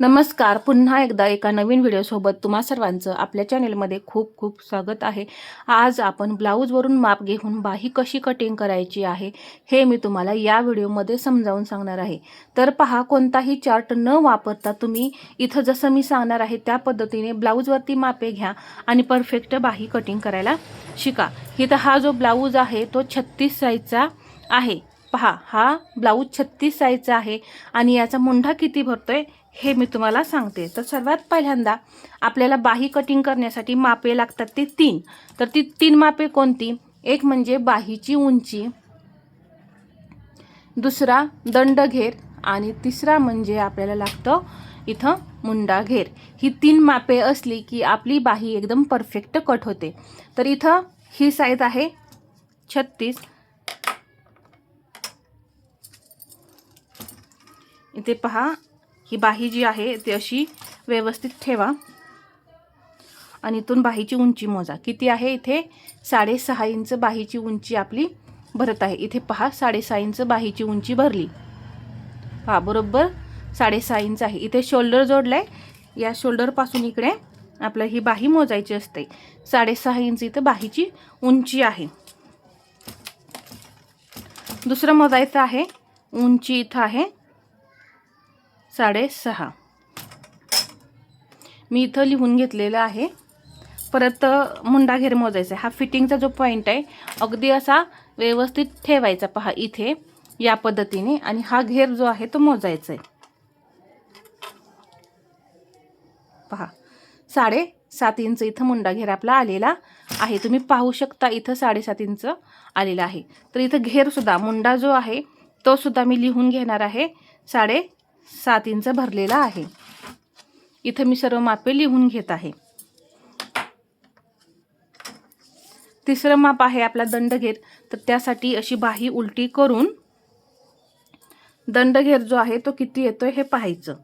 नमस्कार. पुन्हा एकदा एका नवीन व्हिडिओसोबत तुम्हा सर्वांचं आपल्या चॅनेलमध्ये खूप खूप स्वागत आहे. आज आपण ब्लाऊजवरून माप घेऊन बाही कशी कटिंग करायची आहे हे मी तुम्हाला या व्हिडिओमध्ये समजावून सांगणार आहे. तर पहा कोणताही चार्ट न वापरता तुम्ही इथं जसं मी सांगणार आहे त्या पद्धतीने ब्लाऊजवरती मापे घ्या आणि परफेक्ट बाही कटिंग करायला शिका. इथं हा जो ब्लाऊज आहे तो छत्तीस साईजचा आहे. पहा हा ब्लाऊज छत्तीस साईजचा आहे आणि याचा मुंढा किती भरतोय? हे मी तुम्हाला सांगते. तर सर्वात पहिल्यांदा आपल्याला बाही कटिंग करण्यासाठी मापे लागतात ते तीन. तर ती तीन मापे कोणती? एक म्हणजे बाहीची उंची दुसरा दंड घेर आणि तिसरा म्हणजे आपल्याला लागतं इथं मुंडा घेर ही तीन मापे असली की आपली बाही एकदम परफेक्ट कट होते. तर इथं ही साईज आहे छत्तीस. इथे पहा ही बाही जी आहे ती अशी व्यवस्थित ठेवा. आणि इथून बाहीची उंची मोजा. किती आहे इथे? साडेसहा इंच बाहीची उंची आपली भरत आहे. इथे पहा साडेसहा इंच बाहीची उंची भरली. पहा बरोबर साडेसहा इंच आहे. इथे शोल्डर जोडलं आहे या शोल्डरपासून इकडे आपलं ही बाही मोजायची असते. साडेसहा इंच इथं बाहीची उंची आहे. दुसरं मोजायचं आहे. उंची इथं आहे. साडेसहा. मी इथं लिहून घेतलेलं आहे. परत मुंडा घेर मोजायचा आहे. हा फिटिंगचा जो पॉईंट आहे अगदी असा व्यवस्थित ठेवायचा पहा इथे या पद्धतीने. आणि हा घेर जो आहे तो मोजायचा आहे. पहा साडे सात इंच इथं मुंडा घेर आपला आलेला आहे. तुम्ही पाहू शकता इथं साडेसात इंच आलेला आहे. तर इथं घेरसुद्धा मुंडा जो आहे तो सुद्धा मी लिहून घेणार आहे. साडे सात इंच भरलेला आहे. इथं मी सर्व मापे लिहून घेत आहे. तिसरं माप आहे आपला दंडघेर तर त्यासाठी अशी बाही उलटी करून दंडघेर जो आहे तो किती येतोय हे पाहायचं.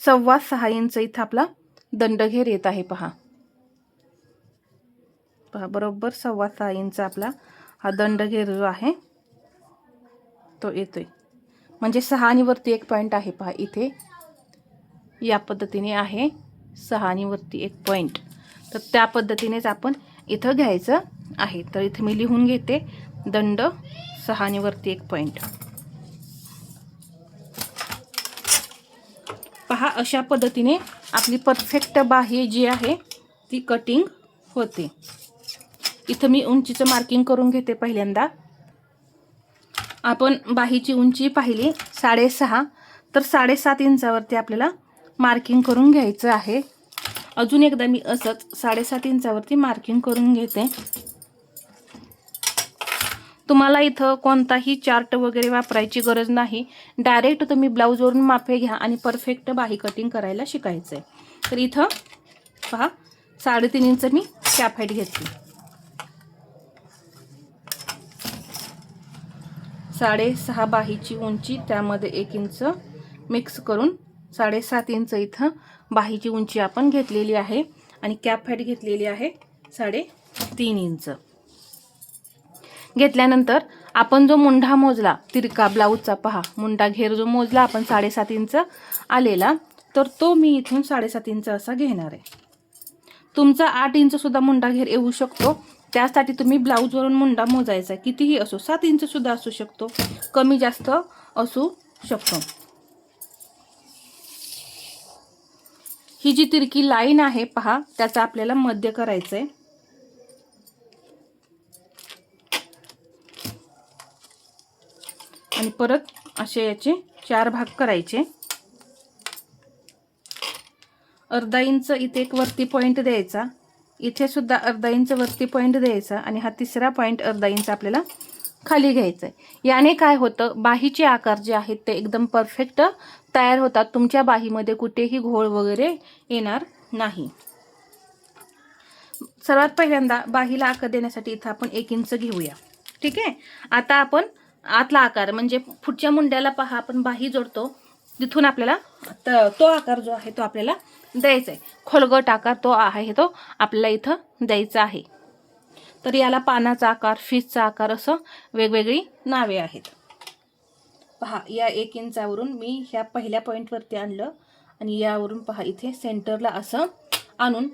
सव्वा सहा इंच इथं आपला दंडघेर येत आहे पहा. पहा बरोबर सव्वा सहा इंच आपला हा दंडघेर जो आहे तो येतो आहे म्हणजे सहा आणि वरती एक पॉईंट आहे पहा इथे. या पद्धतीने आहे सहा आणि वरती एक पॉईंट तर त्या पद्धतीनेच आपण इथं घ्यायचं आहे. तर इथे मी लिहून घेते दंड सहा आणि वरती एक पॉईंट पहा अशा पद्धतीने आपली परफेक्ट बाही जी आहे ती कटिंग होते. इथं मी उंचीचं मार्किंग करून घेते पहिल्यांदा. आपण बाहीची उंची पाहिली साडेसहा. तर साडेसात इंचावरती आपल्याला मार्किंग करून घ्यायचं आहे. अजून एकदा मी असंच साडेसात इंचावरती मार्किंग करून घेते. तुम्हाला इथं कोणताही चार्ट वगैरे वापरायची गरज नाही. डायरेक्ट तुम्ही ब्लाऊजवरून माफे घ्या आणि परफेक्ट बाही कटिंग करायला शिकायचं आहे तर इथं पहा साडेतीन इंच मी कॅप हाईट घेतली. साडेसहा बाहीची उंची त्यामध्ये एक इंच मिक्स करून साडेसात इंच इथं बाहीची उंची आपण घेतलेली आहे आणि कॅप हाईट घेतलेली आहे साडे तीन इंच. घेतल्यानंतर आपण जो मुंढा मोजला तिरका ब्लाऊजचा पहा मुंडा घेर जो मोजला आपण साडेसात इंच आलेला तर तो मी इथून साडेसात इंच असा घेणार आहे. तुमचा आठ इंचसुद्धा मुंडा घेर येऊ शकतो. त्यासाठी तुम्ही ब्लाऊजवरून मुंडा मोजायचा कितीही असो सात इंचसुद्धा असू शकतो. कमी जास्त असू शकतो. ही जी तिरकी लाईन आहे पहा त्याचा आपल्याला मध्य करायचं आहे आणि परत असे याचे चार भाग करायचे. अर्धा इंच इथे एक वरती पॉईंट द्यायचा. इथे सुद्धा अर्धा इंच वरती पॉईंट द्यायचा आणि हा तिसरा पॉईंट अर्धा इंच आपल्याला खाली घ्यायचा आहे याने काय होतं? बाहीचे आकार जे आहेत ते एकदम परफेक्ट तयार होतात. तुमच्या बाहीमध्ये कुठेही घोळ वगैरे येणार नाही. सर्वात पहिल्यांदा बाहीला आकार देण्यासाठी इथं आपण एक इंच घेऊया. ठीक आहे? आता आपण आतला आकार म्हणजे पुढच्या मुंड्याला पहा आपण बाही जोडतो. तिथून आपल्याला तो आकार जो आहे तो आपल्याला द्यायचा आहे खोलगट आकार तो आहे तो आपल्याला इथं द्यायचा आहे. तर याला पानाचा आकार फिशचा आकार असं वेगवेगळी नावे आहेत. पहा या एक इंचावरून मी ह्या पहिल्या पॉईंटवरती आणलं आणि यावरून पहा इथे सेंटरला असं आणून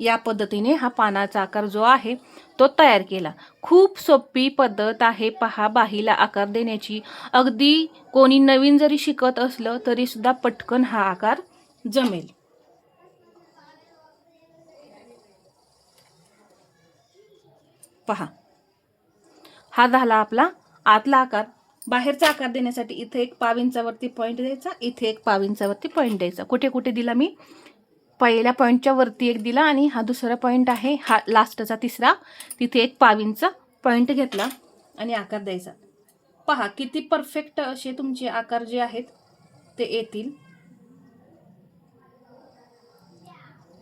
या पद्धतीने हा पानाचा आकार जो आहे तो तयार केला. खूप सोपी पद्धत आहे पहा बाहीला आकार देण्याची. अगदी कोणी नवीन जरी शिकत असलं तरीसुद्धा पटकन हा आकार जमेल. पहा. हा झाला आपला आतला आकार. बाहेरचा आकार देण्यासाठी इथे एक पाविंचावरती पॉईंट द्यायचा इथे एक पाविंचावरती पॉईंट द्यायचा. कुठे कुठे दिला मी? पहिल्या पॉईंटच्या वरती एक दिला आणि हा दुसरा पॉईंट आहे हा लास्टचा तिसरा. तिथे एक पाविंचा पॉईंट घेतला आणि आकार द्यायचा. पहा किती परफेक्ट असे तुमचे आकार जे आहेत ते येतील.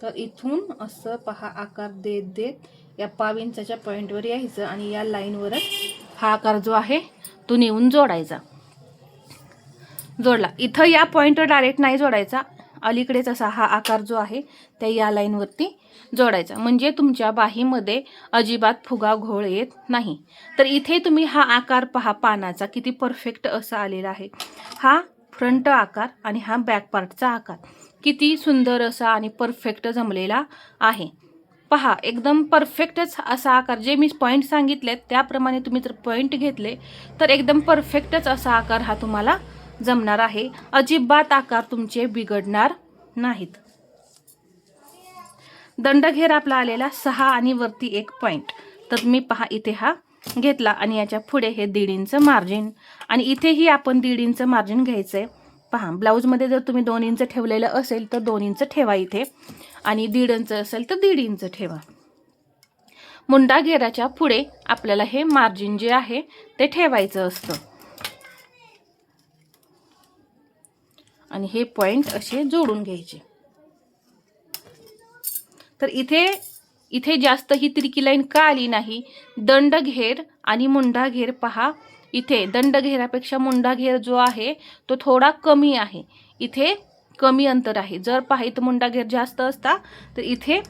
तर इथून असं पहा आकार देत देत या पाव इंचाच्या पॉईंटवर यायचं आणि या लाईनवरच हा आकार जो आहे तो नेऊन जोडायचा. जोडला. इथं या पॉईंटवर डायरेक्ट नाही जोडायचा. अलीकडेच असा हा आकार जो आहे त्या या लाईनवरती जोडायचा. म्हणजे तुमच्या बाहीमध्ये अजिबात फुगा घोळ येत नाही. तर इथे तुम्ही हा आकार पहा पानाचा. किती परफेक्ट असा आलेला आहे. हा फ्रंट आकार आणि हा बॅक पार्टचा आकार. किती सुंदर असा आणि परफेक्ट जमलेला आहे. पहा एकदम परफेक्टच असा आकार. जे मी पॉईंट सांगितलेत त्याप्रमाणे तुम्ही जर पॉईंट घेतले तर एकदम परफेक्टच असा आकार हा तुम्हाला जमणार आहे. अजिबात आकार तुमचे बिघडणार नाहीत. दंडघेर आपला आलेला सहा आणि वरती एक पॉईंट तर मी पहा इथे हा घेतला आणि याच्यापुढे हे दीड इंच मार्जिन आणि इथेही आपण दीड इंच मार्जिन घ्यायचं आहे पहा ब्लाऊजमध्ये जर तुम्ही दोन इंच ठेवलेलं असेल तर दोन इंच ठेवा इथे. आणि दीड इंच असेल तर दीड इंच ठेवा. मुंडा घेराच्या पुढे आपल्याला हे मार्जिन जे आहे ते ठेवायचं असतं. आणि हे पॉईंट असे जोडून घ्यायचे. तर इथे इथे जास्त ही तिरकी लाईन का आली नाही? दंड घेर आणि मुंडा घेर पहा इथे दंड घेरापेक्षा मुंडा घेर जो आहे तो थोडा कमी आहे. इथे कमी अंतर आहे. जर पहा तर मुंडा घेर जास्त असता तर इथे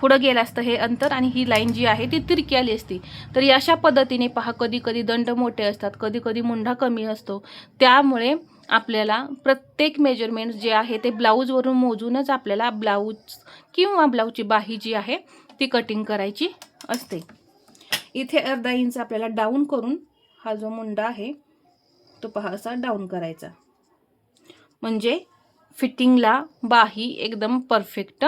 पुढं गेलं असतं हे अंतर आणि ही लाईन जी आहे ती तिरकी आली असती. तर अशा पद्धतीने पहा कधी कधी दंड मोठे असतात कधी कधी मुंडा कमी असतो. त्यामुळे आपल्याला प्रत्येक मेजरमेंट जे आहे ते ब्लाऊजवरून मोजूनच आपल्याला ब्लाऊज किंवा ब्लाऊजची बाही जी आहे ती कटिंग करायची असते. इथे अर्धा इंच आपल्याला डाऊन करून हा जो मुंडा आहे तो पहा असा डाऊन करायचा. म्हणजे फिटिंगला बाही एकदम परफेक्ट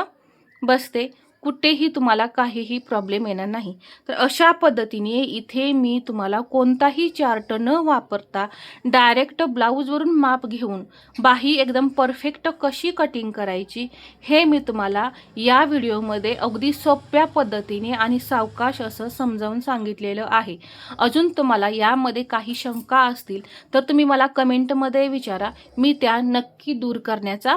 बसते. कुठेही तुम्हाला काहीही प्रॉब्लेम येणार नाही. तर अशा पद्धतीने इथे मी तुम्हाला कोणताही चार्ट न वापरता डायरेक्ट ब्लाऊजवरून माप घेऊन बाही एकदम परफेक्ट कशी कटिंग करायची हे मी तुम्हाला या व्हिडिओमध्ये अगदी सोप्या पद्धतीने आणि सावकाश असं समजावून सांगितलेलं आहे. अजून तुम्हाला यामध्ये काही शंका असतील तर तुम्ही मला कमेंटमध्ये विचारा. मी त्या नक्की दूर करण्याचा